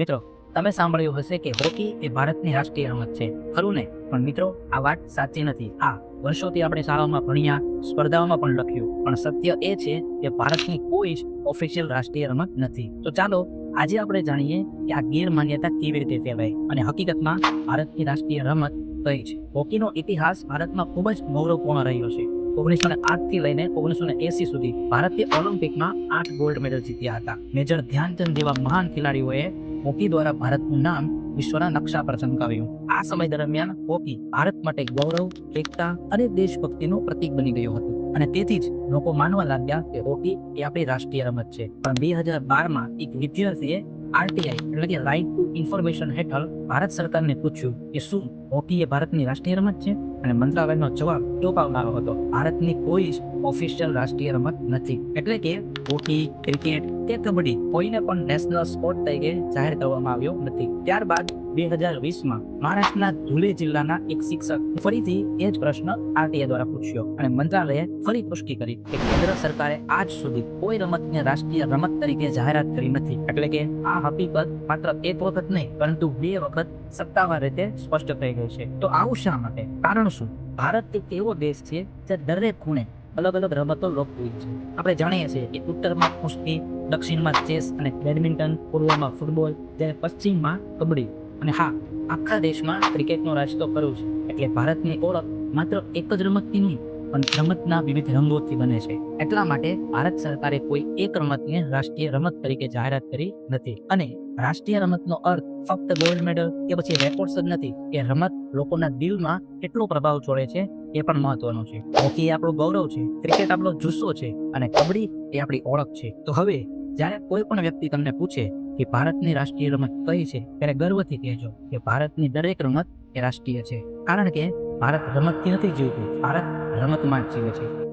મિત્રો, તમે સાંભળ્યું હશે કે હોકી એ ભારતની રાષ્ટ્રીય રમત છે. ખરું ને? પણ મિત્રો, આ વાત સાચી નથી. આ વર્ષોથી આપણે શાળામાં ભણ્યા, સ્પર્ધાઓમાં પણ લખ્યું. પણ સત્ય એ છે કે ભારતની કોઈ જ ઓફિશિયલ રાષ્ટ્રીય રમત નથી. તો ચાલો, આજે આપણે જાણીએ કે આ ગેરમાન્યતા કેવી રીતે ફેલાય અને હકીકતમાં ભારતની રાષ્ટ્રીય રમત કઈ છે. હોકીનો ઇતિહાસ ભારતમાં ખૂબ જ ગૌરવપૂર્ણ રહ્યો છે. ઓગણીસો ને આઠથી લઈને ઓગણીસો ને એસી સુધી ભારતીય ઓલિમ્પિકમાં આઠ ગોલ્ડ મેડલ જીત્યા હતા. મેજર ધ્યાનચંદ જેવા મહાન ખેલાડીઓએ હોકી દ્વારા ભારતનું નામ વિશ્વના નકશા પર ચમકાવ્યું. આ સમય દરમિયાન હોકી ભારત માટે ગૌરવ, એકતા અને દેશભક્તિનું પ્રતીક બની ગયું હતું. અને તેથી જ લોકો માનવા લાગ્યા કે હોકી એ આપણી રાષ્ટ્રીય રમત છે. પણ બે હજાર બારમાં એક વિદ્યાર્થીએ આરટીઆઈ એટલે કે રાઇટ ટુ ઇન્ફોર્મેશન હેઠળ ભારત સરકારને પૂછ્યું કે શું હોકી એ ભારતની રાષ્ટ્રીય રમત છે અને મંત્રાલયનો જવાબ ચોંકાવનારો હતો. ભારતની કોઈ ઓફિશિયલ રાષ્ટ્રીય રમત નથી. એટલે કે હોકી, ક્રિકેટ કે કબડ્ડી કોઈને પણ નેશનલ સ્પોર્ટ તરીકે જાહેર કરવામાં આવ્યો નથી. ત્યારબાદ બે હજાર વીસમાં મહારાષ્ટ્રના ધુલે જિલ્લાના એક શિક્ષક ફરીથી એ જ પ્રશ્ન આરટીઆઈ દ્વારા પૂછ્યો અને મંત્રાલયે ફરી પુષ્ટિ કરી કે કેન્દ્ર સરકારે આજ સુધી કોઈ રમતને રાષ્ટ્રીય રમત તરીકે જાહેરાત કરી નથી. એટલે કે આ હકીકત માત્ર એક વખત નહીં, પરંતુ બે વખત સત્તાવાર રીતે સ્પષ્ટ થઈ ગઈ છે. તો આવું શા માટે? કારણ શું? ભારત એક એવો દેશ છે જ્યાં દરેક ખૂણે અલગ અલગ રમતો લોકપ્રિય છે. આપણે જાણીએ છીએ કે ઉત્તરમાં કુસ્તી, દક્ષિણમાં ચેસ અને બેડમિન્ટન, પૂર્વમાં ફૂટબોલ, જ્યારે પશ્ચિમમાં કબડ્ડી. અને હા, આખા દેશમાં ક્રિકેટનો રાજ તો ખરું છે. એટલે ભારતની ઓળખ માત્ર એક જ રમતથી નહીં પણ રમતના વિવિધ રંગોથી બને છે. એટલા માટે ભારત સરકારે કોઈ એક રમતને રાષ્ટ્રીય રમત તરીકે જાહેરાત કરી નથી. અને રાષ્ટ્રીય રમતનો અર્થ ફક્ત ગોલ્ડ મેડલ કે પછી રેકોર્ડ્સ જ નથી કે રમત લોકોના દિલમાં કેટલો પ્રભાવ છોડે છે એ પણ મહત્વનું છે. હોકી આપણો ગૌરવ છે, ક્રિકેટ આપણો જુસ્સો છે અને કબડ્ડી એ આપણી ઓળખ છે. તો હવે જ્યારે કોઈ પણ વ્યક્તિ તમને પૂછે કે ભારતની રાષ્ટ્રીય રમત કઈ છે, ત્યારે ગર્વથી કહેજો કે ભારતની દરેક રમત એ રાષ્ટ્રીય છે. કારણ કે ભારત રમતથી નથી જીવતું, ભારત રમતમાં જ જીવે છે.